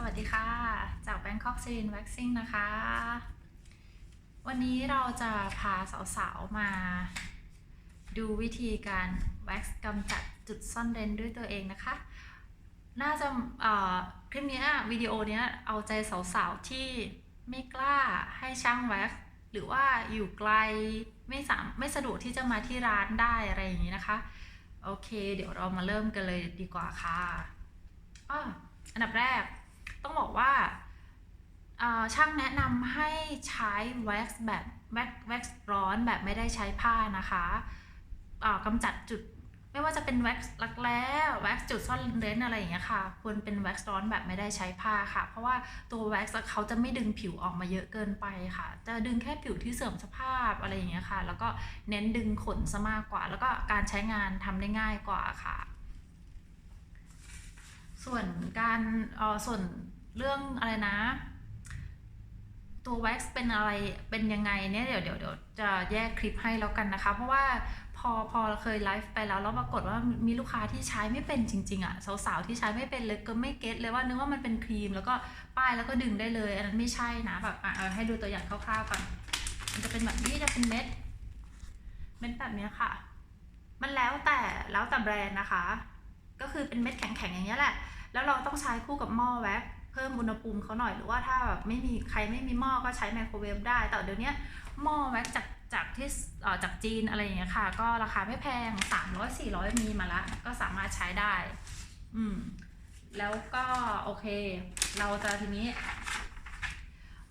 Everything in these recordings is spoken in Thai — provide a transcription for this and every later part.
สวัสดีค่ะ จาก Bangkok s e r i n Waxing นะคะ วันนี้เราจะพาสาวๆ มาดูวิธีการ wax กำจัดจุดซ่อนเร้นด้วยตัวเองนะคะ น่าจะเอ่อคลิปนี้วิดีโอนี้เอาใจสาวๆ ที่ไม่กล้าให้ช่าง wax หรือว่าอยู่ไกลไม่สามไม่สะดวกที่จะมาที่ร้านได้อะไรอย่างนี้นะคะ โอเค เดี๋ยวเรามาเริ่มกันเลยดีกว่าค่ะอ้ออันดับแรก ต้องบอกว่าช่างแนะนำให้ใช้แว็กซ์แบบแว็กซ์ร้อนแบบไม่ได้ใช้ผ้านะคะกำจัดจุดไม่ว่าจะเป็นแว็กซ์รักแร้แว็กซ์จุดซ่อนเร้นอะไรอย่างเงี้ยค่ะ ควรเป็นแว็กซ์ร้อนแบบไม่ได้ใช้ผ้าค่ะ เพราะว่าตัวแว็กซ์เขาจะไม่ดึงผิวออกมาเยอะเกินไปค่ะ จะดึงแค่ผิวที่เสื่อมสภาพอะไรอย่างเงี้ยค่ะ แล้วก็เน้นดึงขนซะมากกว่า แล้วก็การใช้งานทำได้ง่ายกว่าค่ะ ส่วนการออส่วน เรื่องอะไรนะ ตัวแว็กซ์เป็นอะไรเป็นยังไงเนี่ยเดี๋ยวเดี๋ยวเดี๋ยวจะแยกคลิปให้แล้วกันนะคะ เพราะว่าพอพอเคยไลฟ์ไปแล้วแล้วปรากฏว่ามีลูกค้าที่ใช้ไม่เป็นจริง ๆอะ่ะสาวๆที่ใช้ไม่เป็นเลยก็ไม่เก็ตเลยว่านึกว่ามันเป็นครีมแล้วก็ป้ายแล้วก็ดึงได้เลย อันนั้นไม่ใช่นะแบบอะให้ดูตัวอย่างคร่าวๆก่อนมันจะเป็นแบบนี้จะเป็นเม็ดเม็ดแบบเนี้ยค่ะ มันแล้วแต่แล้วแต่แบรนด์นะคะ ก็คือเป็นเม็ดแข็งๆอย่างเงี้ยแหละ แล้วเราต้องใช้คู่กับหม้อแว็กเพิ่มอุณหภูมิเขาหน่อยหรือว่าถ้าแบบไม่มีใครไม่มีหม้อก็ใช้ไมโครเวฟได้ แต่เดี๋ยวนี้หม้อแว็กจากจากที่จากจีนอะไรอย่างเงี้ยค่ะ ก็ราคาไม่แพง 300 400 มีมาละ ก็สามารถใช้ได้ อืม แล้วก็โอเค เราจะทีนี้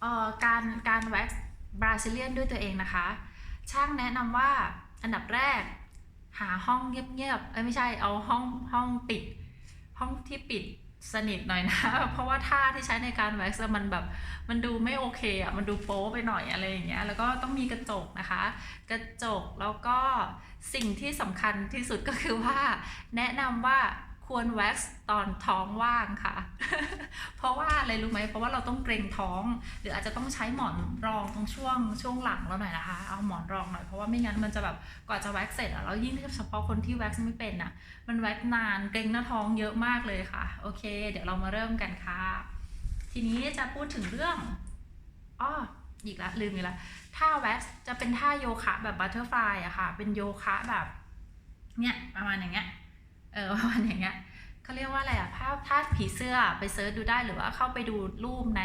เอ่อการการแว็กซ์บราซิเลียนด้วยตัวเองนะคะ ช่างแนะนำว่าอันดับแรก หาห้องเงียบๆเอ้ยไม่ใช่เอาห้องห้องปิด ห้องที่ปิด สนิทหน่อยนะ เพราะว่าท่าที่ใช้ในการแว็กซ์มันแบบมันดูไม่โอเคอะมันดูโป๊ไปหน่อยอะไรอย่างเงี้ยแล้วก็ต้องมีกระจกนะคะ กระจกแล้วก็สิ่งที่สำคัญที่สุดก็คือว่า แนะนำว่า ควรแว็กซ์ตอนท้องว่างค่ะ เพราะว่าอะไรรู้ไหม เพราะว่าเราต้องเกรงท้อง หรืออาจจะต้องใช้หมอนรองตรงช่วงช่วงหลังเราหน่อยนะคะ เอาหมอนรองหน่อย เพราะว่าไม่งั้นมันจะแบบกว่าจะแว็กซ์เสร็จอะแล้วยิ่งเฉพาะคนที่แว็กซ์ไม่เป็นอะมันแว็กซ์นานเกรงหน้าท้องเยอะมากเลยค่ะ โอเค เดี๋ยวเรามาเริ่มกันค่ะ ทีนี้จะพูดถึงเรื่องอ้ออีกละลืมอีกละท่าแว็กซ์จะเป็นท่าโยคะแบบบัตเตอร์ฟลายอะค่ะ เป็นโยคะแบบ เนี่ยประมาณอย่างเงี้ย เออประมาณอย่างเงี้ยเขาเรียกว่าอะไรอะภาพท่าผีเสื้อไปเซิร์ชดูได้หรือว่าเข้าไปดูรูปใน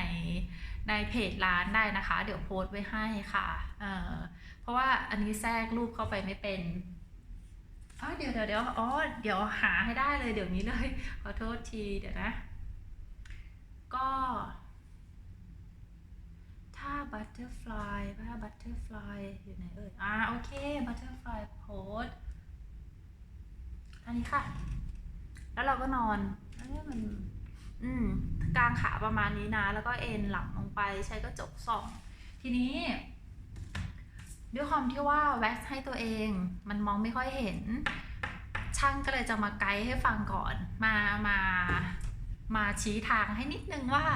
ในเพจร้านได้นะคะ เดี๋ยวโพสต์ไว้ให้ค่ะ เออเพราะว่าอันนี้แทรกรูปเข้าไปไม่เป็นอ๋อเดี๋ยวเดี๋ยวเดี๋ยวอ๋อเดี๋ยวหาให้ได้เลยเดี๋ยวนี้เลยขอโทษทีเดี๋ยวนะ ก็ถ้า butterfly ถ้า butterfly อยู่ไหนเอ่ยอ่าโอเค butterfly pose อั นนี้ค่ะ แล้วเราก็นอนเอ้ยมัน อืมกางขาประมาณนี้นะ แล้วก็เอ็นหลังลงไปใช้กระจกส่อง ทีนี้ ด้วยความที่ว่าแว็กซ์ให้ตัวเอง มันมองไม่ค่อยเห็น ช่างก็เลยจะมาไกด์ให้ฟังก่อน มามามาชี้ทางให้นิดนึงว่า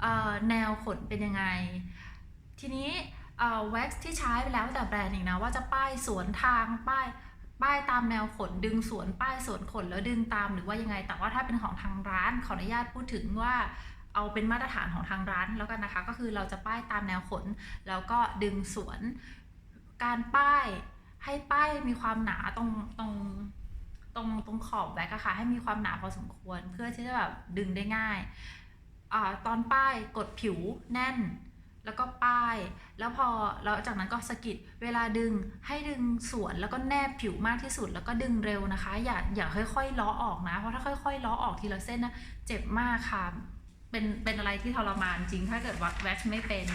เอ่อแนวขนเป็นยังไง ทีนี้เอ่อแว็กซ์ที่ใช้ไปแล้วแต่แบรนด์อีกนะ ว่าจะป้ายสวนทางป้าย ป้ายตามแนวขนดึงสวนป้ายสวนขนแล้วดึงตามหรือว่ายังไง แต่ว่าถ้าเป็นของทางร้านขออนุญาตพูดถึงว่าเอาเป็นมาตรฐานของทางร้านแล้วกันนะคะ ก็คือเราจะป้ายตามแนวขน แล้วก็ดึงสวน การป้ายให้ป้ายมีความหนาตรงตรงตรงตรงขอบแว็กอะค่ะให้มีความหนาพอสมควร เพื่อที่จะแบบดึงได้ง่ายอตอนป้ายกดผิวแน่น แล้วก็ป้าย แล้วพอแล้วจากนั้นก็สกิดเวลาดึงให้ดึงสวนแล้วก็แนบผิวมากที่สุด แล้วก็ดึงเร็วนะคะ อย่าอย่าค่อยๆล้อออกนะ เพราะถ้าค่อยๆล้อออกทีละเส้นนะเจ็บมากค่ะ เป็นเป็นอะไรที่ทรมานจริง ถ้าเกิดวัดแว็กซ์ไม่เป็น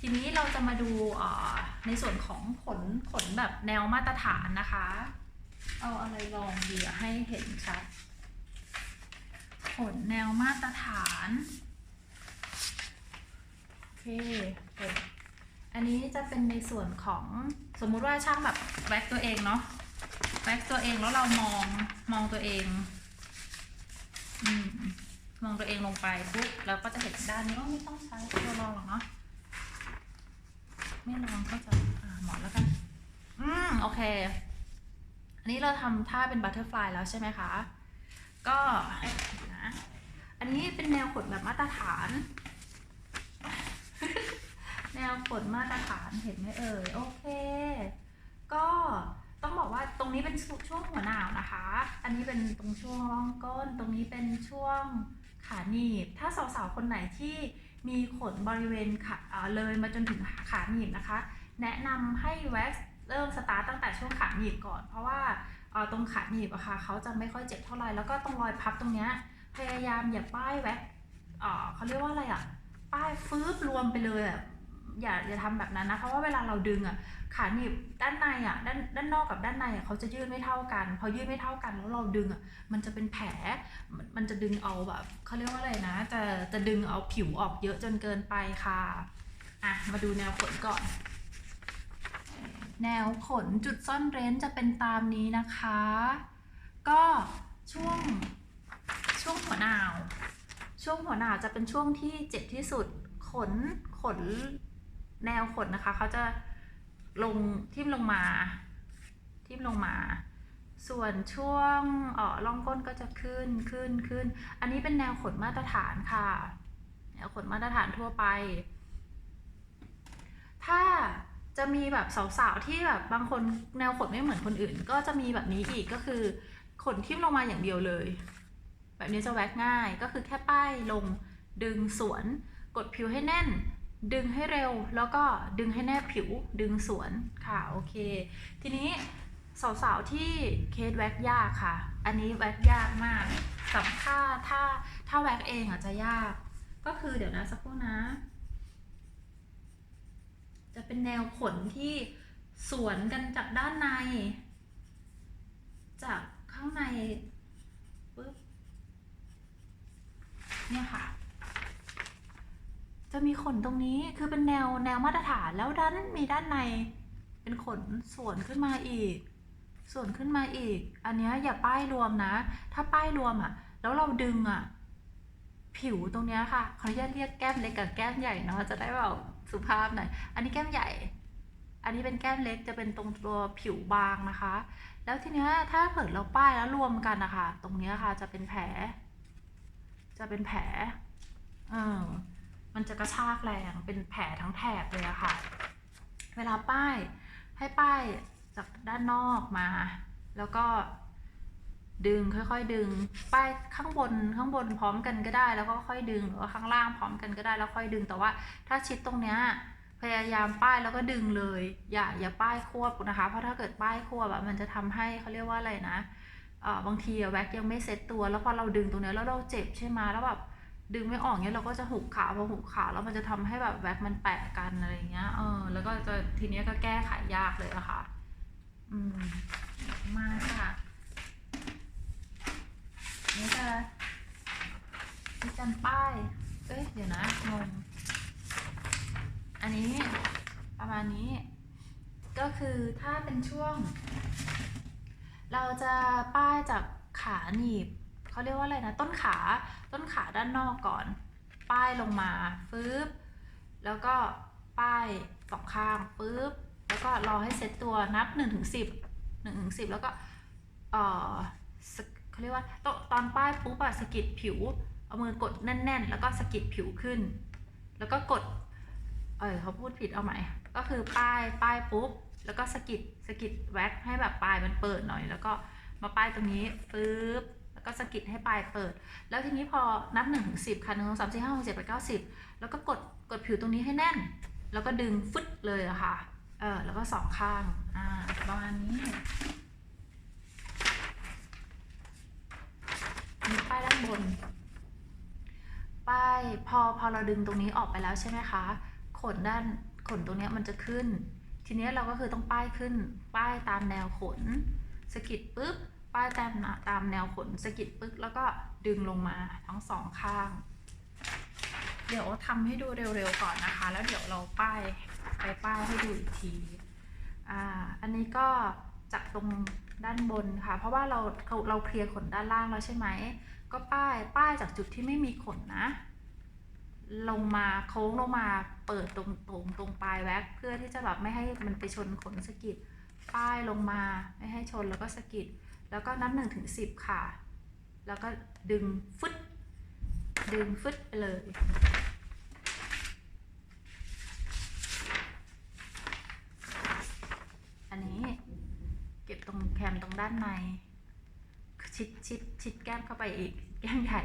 ทีนี้เราจะมาดูอ่อในส่วนของขนขนแบบแนวมาตรฐานนะคะ เอาอะไรลองดีให้เห็นชัดขนแนวมาตรฐาน เคเปิดอันนี้จะเป็นในส่วนของสมมุติว่าช่างแบบแว็กตัวเองเนาะแว็กตัวเองแล้วเรามองมองตัวเองอมมองตัวเองลงไปปุ๊บแล้วก็จะเห็นด้านนี้ว่าไม่ต้องใช้ตัวรองหรอกเนาะไม่ลองก็จะอ่าหมอนแล้วกัน อืมโอเค อันนี้เราทำท่าเป็นบัตเตอร์ฟลายแล้วใช่ไหมคะ ก็นะอันนี้เป็นแนวขนแบบมาตรฐาน แนวขนมาตรฐานเห็นไหมเอ่ยโอเค ก็ต้องบอกว่าตรงนี้เป็นช่วงหัวหนาวนะคะ อันนี้เป็นตรงช่วงร่องก้น ตรงนี้เป็นช่วงขาหนีบ ถ้าสาวๆคนไหนที่มีขนบริเวณขาเลยมาจนถึงขาหนีบนะคะ แนะนำให้แว็กซ์เริ่มสตาร์ตตั้งแต่ช่วงขาหนีบก่อน เพราะว่าตรงขาหนีบอะค่ะเขาจะไม่ค่อยเจ็บเท่าไหร่แล้วก็ตรงรอยพับตรงเนี้ยพยายามอย่าป้ายแว็กซ์เอ่อเขาเรียกว่าอะไรอะป้ายฟืบรวมไปเลยอะ อย่าอย่าทำแบบนั้นนะเพราะว่าเวลาเราดึงอะขาหนีบด้านในอะด้านด้านนอกกับด้านในอะเขาจะยืดไม่เท่ากัน พอยืดไม่เท่ากันแล้วเราดึงอะมันจะเป็นแผลมันมันจะดึงเอาแบบเขาเรียกว่าอะไรนะ จะจะดึงเอาผิวออกเยอะจนเกินไปค่ะอะมาดูแนวขนก่อน แนวขนจุดซ่อนเร้นจะเป็นตามนี้นะคะ ก็ช่วงช่วงหัวหนาว ช่วงหัวหนาวจะเป็นช่วงที่เจ็บที่สุดขนขน แนวขนนะคะเขาจะลงทิ่มลงมา ทิ่มลงมา ส่วนช่วงเออร่องก้นก็จะขึ้นขึ้นขึ้น อันนี้เป็นแนวขนมาตรฐานค่ะ แนวขนมาตรฐานทั่วไป ถ้าจะมีแบบสาวๆที่แบบบางคนแนวขนไม่เหมือนคนอื่น ก็จะมีแบบนี้อีกก็คือขนทิ่มลงมาอย่างเดียวเลย แบบนี้จะแว็กง่ายก็คือแค่ป้ายลงดึงสวน กดผิวให้แน่น ดึงให้เร็วแล้วก็ดึงให้แนบผิวดึงสวนค่ะโอเค ทีนี้สาวๆที่เคสแว็กยากค่ะ อันนี้แว็กยากมากกับถ้าถ้าถ้าแว็กเองอะจะยาก ก็คือเดี๋ยวนะสักครู่นะ จะเป็นแนวขนที่สวนกันจากด้านใน จากข้างในปึ๊บเนี่ยค่ะ จะมีขนตรงนี้คือเป็นแนวแนวมาตรฐานแล้วด้านมีด้านใน เป็นขนส่วนขึ้นมาอีก ส่วนขึ้นมาอีก อันเนี้ยอย่าป้ายรวมนะ ถ้าป้ายรวมอะ แล้วเราดึงอะ ผิวตรงเนี้ยค่ะขออนุญาตเรียกแก้มเล็กกับแก้มใหญ่เนาะจะได้แบบสุภาพหน่อยอันนี้แก้มใหญ่ อันนี้เป็นแก้มเล็กจะเป็นตรงตัวผิวบางนะคะ แล้วทีเนี้ยถ้าเผิดเราป้ายแล้วรวมกันนะคะตรงเนี้ยค่ะจะเป็นแผล จะเป็นแผลเออ มันจะกระชากแรงเป็นแผลทั้งแถบเลยอะค่ะ เวลาป้ายให้ป้ายจากด้านนอกมา แล้วก็ดึงค่อย ๆ ดึง ป้ายข้างบนข้างบนพร้อมกันก็ได้ แล้วก็ค่อยดึงหรือว่าข้างล่างพร้อมกันก็ได้แล้วค่อยดึง แต่ว่าถ้าชิดตรงเนี้ยพยายามป้ายแล้วก็ดึงเลย อย่าอย่าป้ายควบนะคะ เพราะถ้าเกิดป้ายควบแบบมันจะทำให้เขาเรียกว่าอะไรนะเออบางทีแว็กยังไม่เซ็ตตัว แล้วพอเราดึงตรงเนี้ยแล้วเราเจ็บใช่ไหมแล้วแบบ ดึงไม่ออกเนี้ยเราก็จะหุบขาพอหุบขาแล้วมันจะทำให้แบบแว็กมันแปะกันอะไรเงี้ยเออแล้วก็จะทีเนี้ยก็แก้ไขยากเลยอะค่ะ อืมมาค่ะนี่จะมีการป้าย เอ้ยเดี๋ยวนะงงอันนี้ประมาณนี้ ก็คือถ้าเป็นช่วง เราจะป้ายจากขาหนีบ เขาเรียกว่าอะไรนะ ต้นขาต้นขาด้านนอกก่อน ป้ายลงมาฟืบแล้วก็ป้ายสองข้างฟืบแล้วก็รอให้เซ็ตตัวนับ1นถึงสิบหนึ่งถึงสิบแล้วก็เออเขาเรียกว่าตอนตอนป้ายปุ๊บอะสะกิดผิว เอามือกดแน่น ๆ แล้วก็สะกิดผิวขึ้น แล้วก็กด เออเขาพูดผิดเอาใหม่ ก็คือป้ายป้ายปุ๊บแล้วก็สะกิดสะกิดแว็กให้แบบปลายมันเปิดหน่อย แล้วก็มาป้ายตรงนี้ปึ๊บแล้ว ก็สกิดให้ปลายเปิด แล้วทีนี้พอนับ1นถึงสิค่ะหนึ่งสองสามสี่ห้าหกเจ็ดแปดเก้าสิบแล้วก็กดกดผิวตรงนี้ให้แน่น แล้วก็ดึงฟึดเลยอะค่ะเออแล้วก็สองข้างอ่าประมาณนี้มีป้ายด้านบน ป้ายพอพอเราดึงตรงนี้ออกไปแล้วใช่ไหมคะขนด้านขนตรงนี้มันจะขึ้น ทีนี้เราก็คือต้องป้ายขึ้น ป้ายตามแนวขนสกิดปึ๊บ ป้ายตามตามแนวขนสะกิดปึ๊บแล้วก็ดึงลงมาทั้งสองข้าง เดี๋ยวทำให้ดูเร็วๆก่อนนะคะ แล้วเดี๋ยวเราป้ายไปป้ายให้ดูอีกทีอ่าอันนี้ก็จากตรงด้านบนค่ะ เพราะว่าเราเราเราเคลียร์ขนด้านล่างแล้วใช่ไหม ก็ป้ายป้ายจากจุดที่ไม่มีขนนะ ลงมาโค้งลงมาเปิดตรงตรงตรงปลายแว็กเพื่อที่จะแบบไม่ให้มันไปชนขนสะกิดป้ายลงมาไม่ให้ชนแล้วก็สะกิด แล้วก็นับหนึ่งถึงสิบค่ะ แล้วก็ดึงฟึดดึงฟึดไปเลย อันนี้เก็บตรงแคมตรงด้านใน ชิดชิดชิดแก้มเข้าไปอีก แก้มใหญ่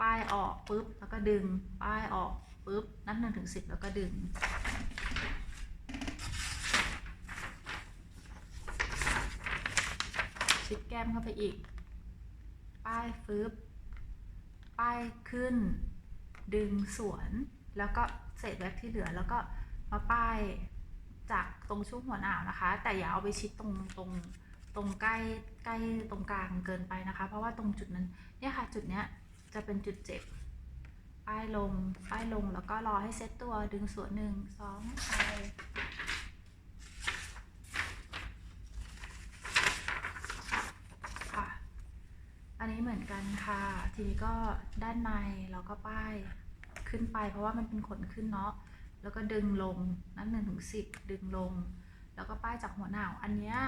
ป้ายออกปุ๊บ แล้วก็ดึง ป้ายออกปุ๊บ นับหนึ่งถึงสิบแล้วก็ดึง ชิดแก้มเข้าไปอีก ป้ายฟึบป้ายขึ้น ดึงสวน แล้วก็เศษแว็กที่เหลือ แล้วก็มาป้ายจากตรงช่วงหัวหนาวนะคะ แต่อย่าเอาไปชิดตรงตรงตรงใกล้ใกล้ตรงกลางเกินไปนะคะ เพราะว่าตรงจุดนั้นเนี่ยค่ะจุดเนี้ยจะเป็นจุดเจ็บ ป้ายลง ป้ายลงแล้วก็รอให้เซตตัวดึงสวนหนึ่งสองไปค่ะ อั นี้เหมือนกันค่ะ ทีนี้ก็ด้านในเราก็ป้ายขึ้นไป เพราะว่ามันเป็นขนขึ้นเนาะ แล้วก็ดึงลงนับหนึ่งถึงสิบดึงลง แล้วก็ป้ายจากหัวหนาวอันเนี้ย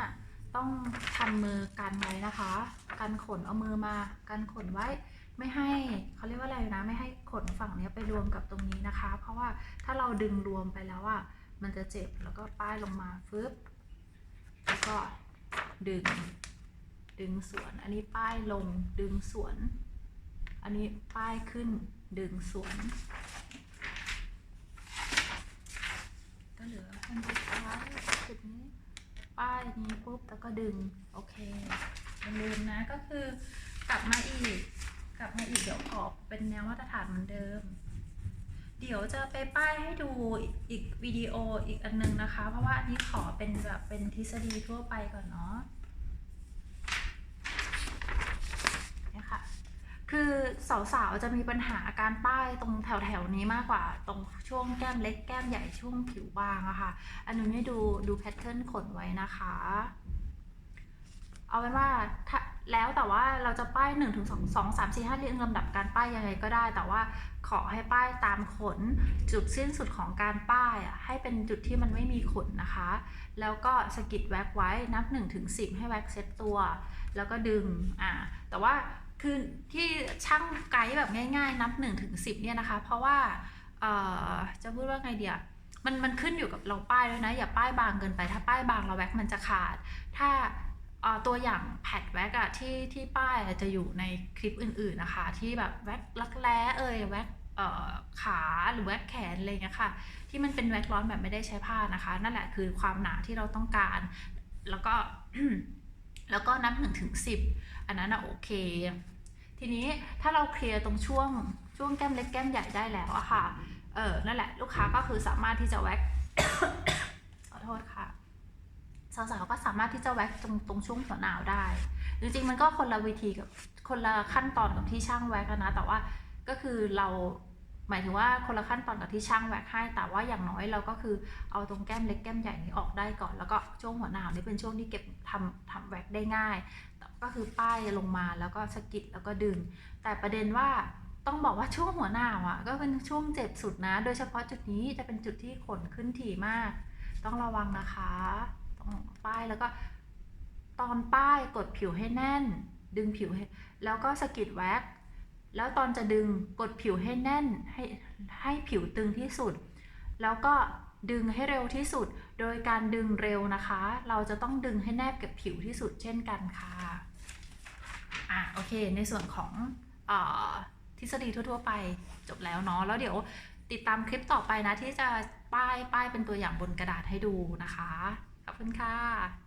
ต้องทำมือกันไว้นะคะ กันขนเอามือมา กันขนไว้ไม่ให้เขาเรียกว่าอะไรนะ ไม่ให้ขนฝั่งนี้ไปรวมกับตรงนี้นะคะ เพราะว่าถ้าเราดึงรวมไปแล้วอะมันจะเจ็บแล้วก็ป้ายลงมาฟึบแล้วก็ดึง ดึงสวน อันนี้ป้ายลงดึงสวน อันนี้ป้ายขึ้นดึงสวน ก็เหลืออันสุดท้ายจุดนี้ ป้ายนี้ปุ๊บแล้วก็ดึง โอเคอย่าลืมนะก็คือกลับมาอีก กลับมาอีกเดี๋ยวขอเป็นแนวมาตรฐานเหมือนเดิมเดี๋ยวจะไปป้ายให้ดูอีกวิดีโออีกอันนึงนะคะ เพราะว่าอันนี้ขอเป็นแบบเป็นทฤษฎีทั่วไปก่อนเนาะ เนี่ยค่ะ คือสาวๆจะมีปัญหาการป้ายตรงแถวๆนี้มากกว่า ตรงช่วงแก้มเล็กแก้มใหญ่ช่วงผิวบางอะค่ะ อันนี้ดูดูแพทเทิร์นขนไว้นะคะ เอาเป็นว่าแล้วแต่ว่าเราจะป้าย1นถึงสองสองสามสี่ห้าเรียงลำดับการป้ายยังไงก็ได้ แต่ว่าขอให้ป้ายตามขน จุดสิ้นสุดของการป้ายอะให้เป็นจุดที่มันไม่มีขนนะคะ แล้วก็สกิดแว็กไว้นับ1ถึง10ให้แว็กเซตตัว แล้วก็ดึงอ่าแต่ว่า คือที่ช่างไกด์แบบง่าย ๆ นับ1ถึง10เนี่ยนะคะ เพราะว่าจะพูดว่าไงเดียมันมันขึ้นอยู่กับเราป้ายด้วยนะ อย่าป้ายบางเกินไปถ้าป้ายบางเราแว็กมันจะขาด ถ้าตัวอย่างแพดแว็กอะที่ที่ป้ายจะอยู่ในคลิปอื่น ๆนะคะ ที่แบบแว็กลักแร้เอ่ยแว็กขาหรือแว็กแขนอะไรเงี้ยค่ะ ที่มันเป็นแว็กร้อนแบบไม่ได้ใช้ผ้านะคะ นั่นแหละคือความหนาที่เราต้องการ แล้วก็แล้วก็นับหนึ่งถึงสิบอันนั้นอะโอเค ทีนี้ถ้าเราเคลียร์ตรงช่วงช่วงแก้มเล็กแก้มใหญ่ได้แล้วอะค่ะ เออนั่นแหละลูกค้าก็คือสามารถที่จะแว็กขอโทษค่ะสาวๆก็สามารถที่จะแว็กตรงตรงช่วงหัวหนาวได้ จริงๆมันก็คนละวิธีกับคนละขั้นตอนกับที่ช่างแว็กนะ แต่ว่าก็คือเราหมายถึงว่าคนละขั้นตอนกับที่ช่างแว็กให้ แต่ว่าอย่างน้อยเราก็คือเอาตรงแก้มเล็กแก้มใหญ่นี้ออกได้ก่อน แล้วก็ช่วงหัวหนาวนี่เป็นช่วงที่เก็บทำทำแว็กได้ง่าย ก็คือป้ายลงมาแล้วก็สะกิดแล้วก็ดึง แต่ประเด็นว่าต้องบอกว่าช่วงหัวหน้าวอะ ก็เป็นช่วงเจ็บสุดนะ โดยเฉพาะจุดนี้จะเป็นจุดที่ขนขึ้นถี่มาก ต้องระวังนะคะต้องป้ายแล้วก็ ตอนป้ายกดผิวให้แน่น ดึงผิวให้ แล้วก็สะกิดแว็กแล้วตอนจะดึงกดผิวให้แน่นให้ให้ผิวตึงที่สุด แล้วก็ดึงให้เร็วที่สุด โดยการดึงเร็วนะคะ เราจะต้องดึงให้แนบกับผิวที่สุดเช่นกันค่ะ อะโอเค ในส่วนของอทฤษฎีทั่ว ๆ ไปจบแล้วเนาะแล้วเดี๋ยวติดตามคลิปต่อไปนะที่จะป้ายป้ายเป็นตัวอย่างบนกระดาษให้ดูนะคะ ขอบคุณค่ะ